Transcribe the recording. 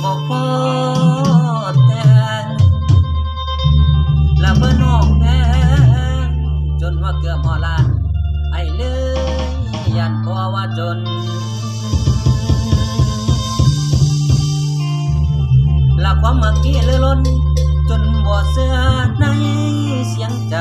หมอกพ่อแทนและเบอน้องแทงจนว่าเกือบหอลาน ไอ้เลยยันตัวว่าจนละความมักกี้เลยล้น จนบ่เสื้อในเสียงใจ